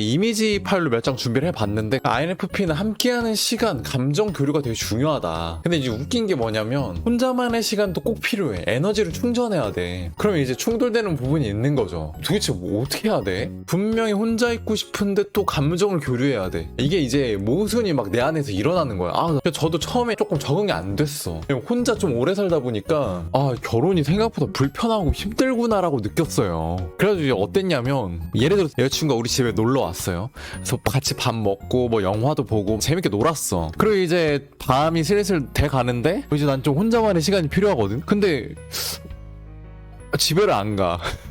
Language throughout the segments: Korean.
이미지 파일로 몇 장 준비를 해봤는데 INFP는 함께하는 시간, 감정 교류가 되게 중요하다. 근데 이제 웃긴 게 뭐냐면 혼자만의 시간도 꼭 필요해. 에너지를 충전해야 돼. 그러면 이제 충돌되는 부분이 있는 거죠. 도대체 뭐 어떻게 해야 돼? 분명히 혼자 있고 싶은데 또 감정을 교류해야 돼. 이게 이제 모순이 막 내 안에서 일어나는 거야. 아, 저도 처음에 조금 적응이 안 됐어. 혼자 좀 오래 살다 보니까 아, 결혼이 생각보다 불편하고 힘들구나라고 느꼈어요. 그래가지고 이제 어땠냐면 예를 들어 여자친구가 우리 집에 놀러 왔어요. 그래서 같이 밥 먹고 뭐 영화도 보고 재밌게 놀았어. 그리고 이제 밤이 슬슬 돼 가는데 이제 난 좀 혼자만의 시간이 필요하거든. 근데 집에를 안 가.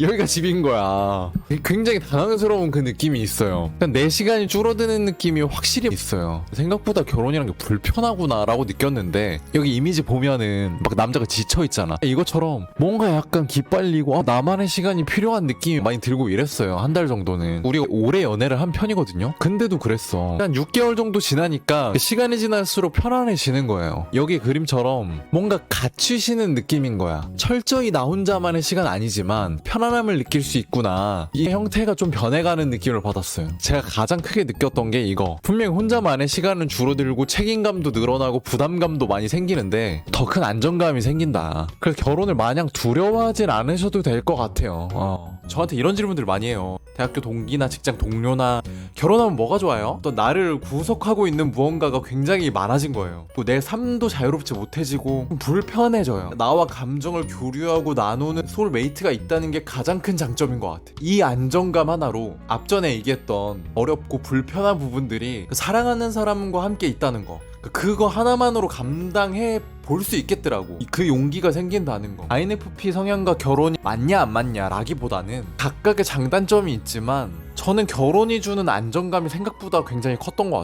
여기가 집인 거야. 굉장히 당황스러운 그 느낌이 있어요. 그냥 내 시간이 줄어드는 느낌이 확실히 있어요. 생각보다 결혼이란 게 불편하구나라고 느꼈는데 여기 이미지 보면은 막 남자가 지쳐 있잖아. 이것처럼 뭔가 약간 기빨리고 아, 나만의 시간이 필요한 느낌이 많이 들고 이랬어요. 한 달 정도는. 우리가 오래 연애를 한 편이거든요. 근데도 그랬어. 한 6개월 정도 지나니까 시간이 지날수록 편안해지는 거예요. 여기 그림처럼 뭔가 갖추시는 느낌인 거야. 철저히 나 혼자만의 시간 아니지만 편 안함을 느낄 수 있구나. 이 형태가 좀 변해가는 느낌을 받았어요. 제가 가장 크게 느꼈던 게 이거. 분명히 혼자만의 시간은 줄어들고 책임감도 늘어나고 부담감도 많이 생기는데 더 큰 안정감이 생긴다. 그래서 결혼을 마냥 두려워하진 않으셔도 될 것 같아요. 어. 저한테 이런 질문들 많이 해요. 대학교 동기나 직장 동료나 결혼하면 뭐가 좋아요? 또 나를 구속하고 있는 무언가가 굉장히 많아진 거예요. 또 내 삶도 자유롭지 못해지고 불편해져요. 나와 감정을 교류하고 나누는 소울메이트가 있다는 게 가장 큰 장점인 것 같아. 이 안정감 하나로 앞전에 얘기했던 어렵고 불편한 부분들이 그 사랑하는 사람과 함께 있다는 거. 그거 하나만으로 감당해 볼 수 있겠더라고. 그 용기가 생긴다는 거. INFP 성향과 결혼이 맞냐 안 맞냐 라기보다는 각각의 장단점이 있지만 저는 결혼이 주는 안정감이 생각보다 굉장히 컸던 것 같아요.